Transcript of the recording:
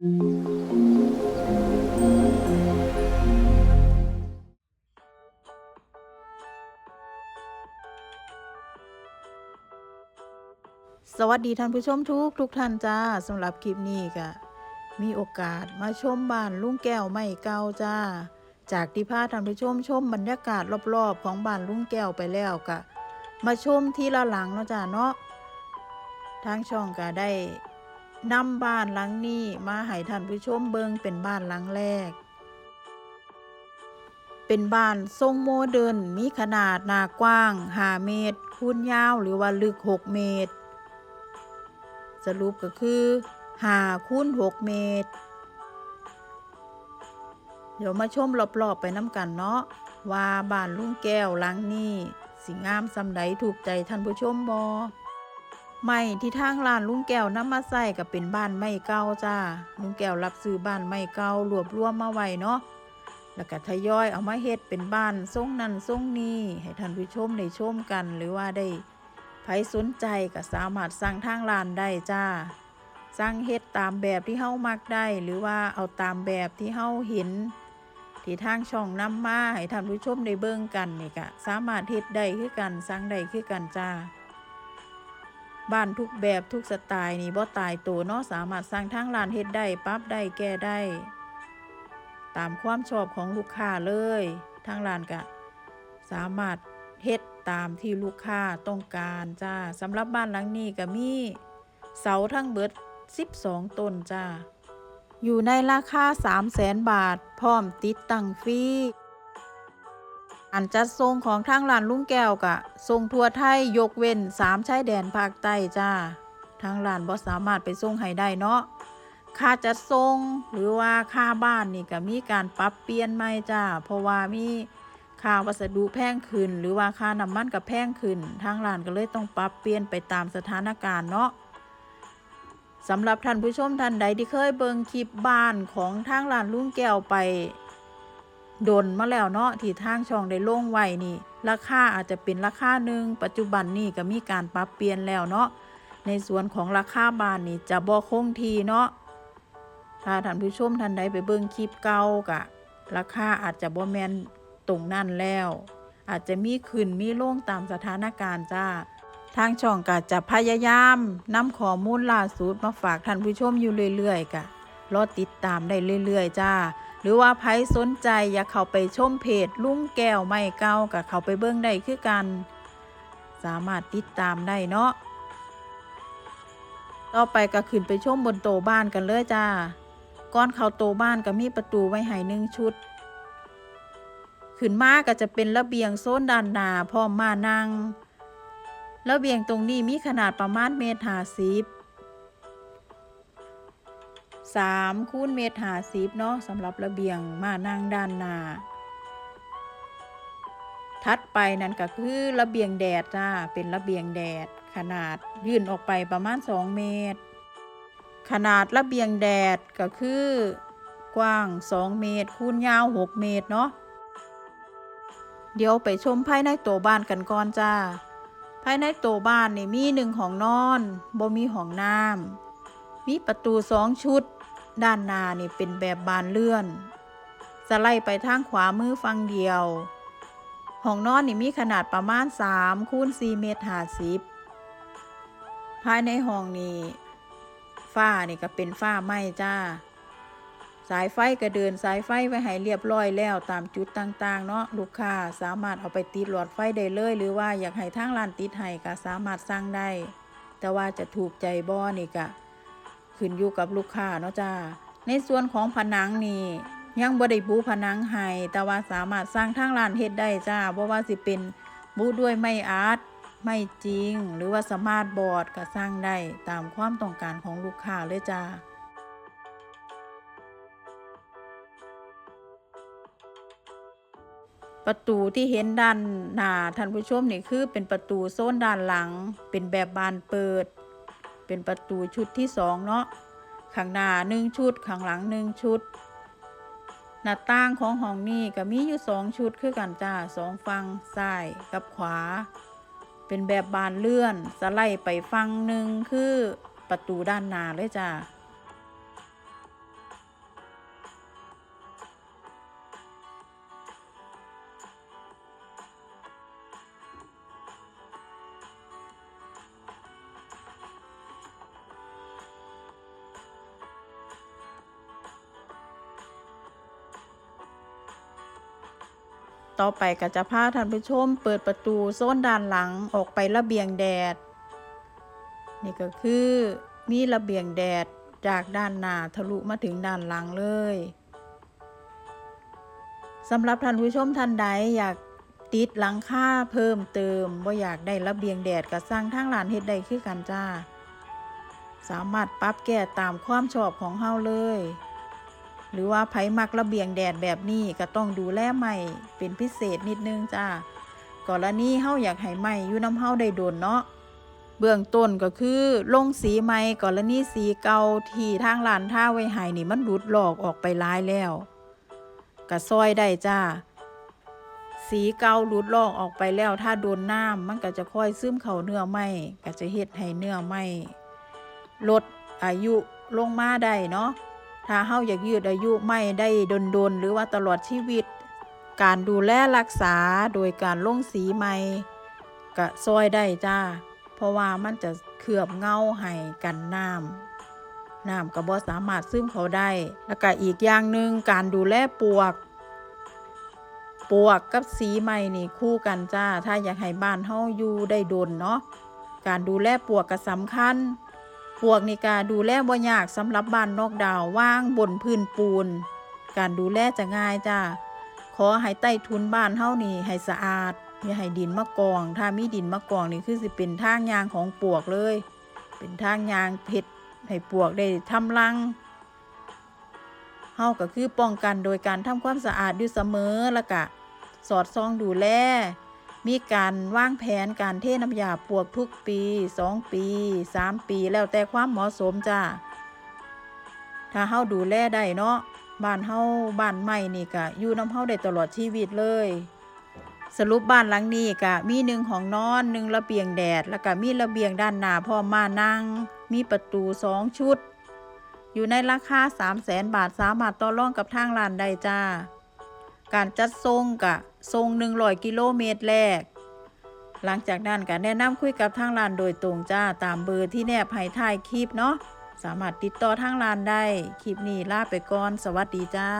สวัสดีท่านผู้ชมทุกทุกท่านจ้าสำหรับคลิปนี้ก็มีโอกาสมาชมบ้านลุงแก้วไม่เก่าจ้า จากที่พาท่านผู้ชมชมบรรยากาศรอบๆ ของบ้านลุงแก้วไปแล้วก็มาชมที่ละหลังเนาะจ้าเนาะทางช่องก็ได้ นำบ้านหลังนี้มาให้ท่านผู้ชมเบิงเป็นบ้านหลังแรก เป็นบ้านทรงโมเดิร์นมีขนาดหน้ากว้าง 5 เมตร คูณยาวหรือว่าลึก 6 เมตร สรุปก็คือหาคูณ6 เมตร เดี๋ยวมาชมรอบๆไปน้ำกันเนาะว่าบ้านลุงแก้วหลังนี้สิงามสำใดถูกใจท่านผู้ชมบอ ไม่ที่ทางร้านลุงแก้วนำมาใส่ก็เป็นบ้านไม้เก่าจ้าลุงแก้วรับซื้อบ้านไม้เก่ารวบรวมมาไว้เนาะแล้วก็ทยอยเอามาเฮ็ดเป็นบ้านทรงนั้นทรงนี้ให้ท่านผู้ชมได้ชมกันหรือว่าได้ใครสนใจก็สามารถสั่งทางร้านได้จ้าสั่งเฮ็ดตามแบบที่เฮามักได้ หรือว่าเอาตามแบบที่เฮาเห็นที่ทางช่องนำมาให้ท่านผู้ชมได้เบิ่งกันนี่ก็สามารถเฮ็ดได้คือกันสั่งได้คือกันจ้า บ้านทุกแบบทุกสไตล์นี่บ่ตายตัวเนาะสามารถสั่งทางร้านเฮ็ดได้ปรับได้แก้ได้ ตามความชอบของลูกค้าเลยทางร้านก็สามารถเฮ็ดตามที่ลูกค้าต้องการจ้าสำหรับบ้านหลังนี้ก็มีเสาทั้งเบิด 12 ต้นจ้าอยู่ในราคา 300,000บาท พร้อมติดตั้งฟรี อันจัดทรงของทางร้านลุงแก้วกะทรงทั่วไทยยกเว้น3ชายแดนภาคใต้จ้า ทางร้านบ่สามารถไปส่งให้ได้เนาะค่าจัดทรงหรือว่าค่าบ้านนี่ก็มีการปรับเปลี่ยนใหม่จ้า เพราะว่ามีค่าวัสดุแพงขึ้น หรือว่าค่าน้ำมันกับแพงขึ้น ทางร้านก็เลยต้องปรับเปลี่ยนไปตามสถานการณ์เนาะสำหรับท่านผู้ชมท่านใดที่เคยเบิงคลิปบ้านของทางร้านลุงแก้วไป ดนมาแล้วเนาะที่ทางช่องได้ลงไว้นี่ ราคาอาจจะเป็นราคาหนึ่งปัจจุบันนี่ก็มีการปรับเปลี่ยนแล้วเนาะในส่วนของราคาบ้านนี่จะบ่คงทีเนาะถ้าท่านผู้ชมท่านใดไปเบิ่งคลิปเก่ากะ ราคาอาจจะบ่แมนตรงนั่นแล้ว อาจจะมีขึ้นมีลงตามสถานการณ์จ้าทางช่องก็จะพยายามนำข้อมูลล่าสุดมาฝากท่านผู้ชมอยู่เรื่อยๆกะรอติดตามได้เรื่อยๆ จ้า หรือว่าใครสนใจอยากเข้าไปชมเพจลุงแก้วไม่เก่ากับเข้าไปเบิ่งได้คือกัน สามารถติดตามได้เนาะต่อไปก็ขึ้นไปชมบนโตะบ้านกันเลยจ้าก่อนเขาโตะบ้านก็มีประตูไว้ให้หนึ่งชุด ขึ้นมาก็จะเป็นระเบียงโซนด้านหน้าพร้อมมานั่งระเบียงตรงนี้มีขนาดประมาณเมตรห้าสิบ สามคูณเมตรหาสิบเนาะสำหรับระเบียงมานั่งด้านหน้าทัดไปนั่นก็คือระเบียงแดดจ้าเป็นระเบียงแดด ขนาดยื่นออกไปประมาณ 2 เมตร ขนาดระเบียงแดดก็คือกว้าง 2 เมตร คูณยาว 6 เมตรเนาะเดี๋ยวไปชมภายในตัวบ้านกันก่อนจ้าภายในตัวบ้านนี่มีหนึ่งห้องนอนบ่มีห้องน้ำมีประตูสองชุด ด้านหน้านี่เป็นแบบบานเลื่อนสไลด์ไปทางขวามือฝั่งเดียว ห้องนอนนี่มีขนาดประมาณ3คูณ4เมตร50ภายในห้องนี่ฝ้านี่ก็เป็นฝ้าไม้จ้า สายไฟก็เดินสายไฟไว้ให้เรียบร้อยแล้วตามจุดต่างๆ เนาะลูกค้าสามารถเอาไปติดหลอดไฟได้เลย หรือว่าอยากให้ทางร้านติดให้ก็สามารถสั่งได้ แต่ว่าจะถูกใจบ่อนี่ก็ ขึ้นอยู่กับลูกค้าเนาะจ้าในส่วนของผนังนี่ยังบ่ได้บูผนังให้แต่ว่าสามารถสร้างทางร้านเฮ็ดได้จ้าเพราะว่าสิเป็นบูด้วยไม้อาร์ตไม่จริง หรือว่าสมาร์ทบอร์ดก็สร้างได้ตามความต้องการของลูกค้าเลยจ้าประตูที่เห็นด้านหน้าท่านผู้ชมนี่คือเป็นประตูโซนด้านหลัง เป็นแบบบานเปิด เป็นประตูชุดที่สองเนาะข้างหน้าหนึ่งชุดข้างหลังหนึ่งชุด หน้าต่างของห้องนี้ก็มีอยู่สองชุดคือกันจ้าสองฝั่งซ้ายกับขวา เป็นแบบบานเลื่อนสไลด์ไปฝั่งหนึ่งคือประตูด้านหน้าเลยจ้า ต่อไปก็จะพาท่านผู้ชม เปิดประตูโซนด้านหลังออกไประเบียงแดด นี่ก็คือมีระเบียงแดดจากด้านหน้าทะลุมาถึงด้านหลังเลยสำหรับท่านผู้ชมท่านใดอยากติดหลังคาเพิ่มเติมว่าอยากได้ระเบียงแดดก็สร้างทางร้านเฮ็ดได้คือกันจ้า สามารถปรับแก้ตามความชอบของเฮาเลย หรือว่าไผมักระเบียงแดดแบบนี้ก็ต้องดูแลใหม่เป็นพิเศษนิดนึงจ้ากรณีเฮาอยากให้ใหม่อยู่น้ำเฮาได้โดนเนาะเบื้องต้นก็คือลงสีใหม่กรณีสีเก่าที่ทางร้านท่าไว้ให้นี่มันหลุดหลอกออกไปหลายแล้วก็ซอยได้จ้าสีเก่าหลุดลอกออกไปแล้วถ้าโดนน้ำมันก็จะค่อยซึมเข้าเนื้อไหม้ก็จะเฮ็ดให้เนื้อไหม้ลดอายุลงมาได้เนาะ ถ้าเฮาอยากยืดอายุไม้ได้ดนๆหรือว่าตลอดชีวิต การดูแลรักษาโดยการลงสีใหม่ก็ซอยได้จ้า เพราะว่ามันจะเคลือบเงาให้กันน้ำน้ำก็บ่สามารถซึมเขาได้ แล้วก็อีกอย่างหนึ่งการดูแลปวก ปวกกับสีใหม่นี่คู่กันจ้า ถ้าอยากให้บ้านเฮาอยู่ได้ดนเนาะการดูแลปวกก็สำคัญ ปวกในการดูแลบ่ยากสำหรับบ้านนอกดาวว่างบนพื้นปูน การดูแลจะง่ายจ้าขอให้ใต้ทุนบ้านเฮานี่ให้สะอาดอย่าให้ดินมะกอง ถ้ามีดินมะกองนี่คือสิเป็นทางยางของปวกเลย เป็นทางยางเพชรให้ปวกได้ทำรังเฮาก็คือป้องกันโดยการทำความสะอาดอยู่เสมอล้วก็สอดส่องดูแล มีการวางแผนการเทน้ำยาปวกทุกปี 2 ปี 3 ปีแล้วแต่ความเหมาะสมจ้าถ้าเฮาดูแลได้เนาะบ้านเฮาบ้านใหม่นี่ก็อยู่น้ำเฮาได้ตลอดชีวิตเลย สรุปบ้านหลังนี้ก็มีหนึ่งของนอนหนึ่งระเบียงแดด แล้วก็มีระเบียงด้านหน้าพร้อมานั่ง มีประตูสองชุด อยู่ในราคา3 0 0แสนบาทสามารถต่อรองกับทางร้านได้จ้า การจัดทรงกะ ทรง100กิโลเมตรแรก หลังจากนั้นก็แนะนำคุยกับทางร้านโดยตรงจ้าตามเบอร์ที่แนบให้ท้ายคลิปเนาะสามารถติดต่อทางร้านได้ คลิปนี้ลาไปก่อน สวัสดีจ้า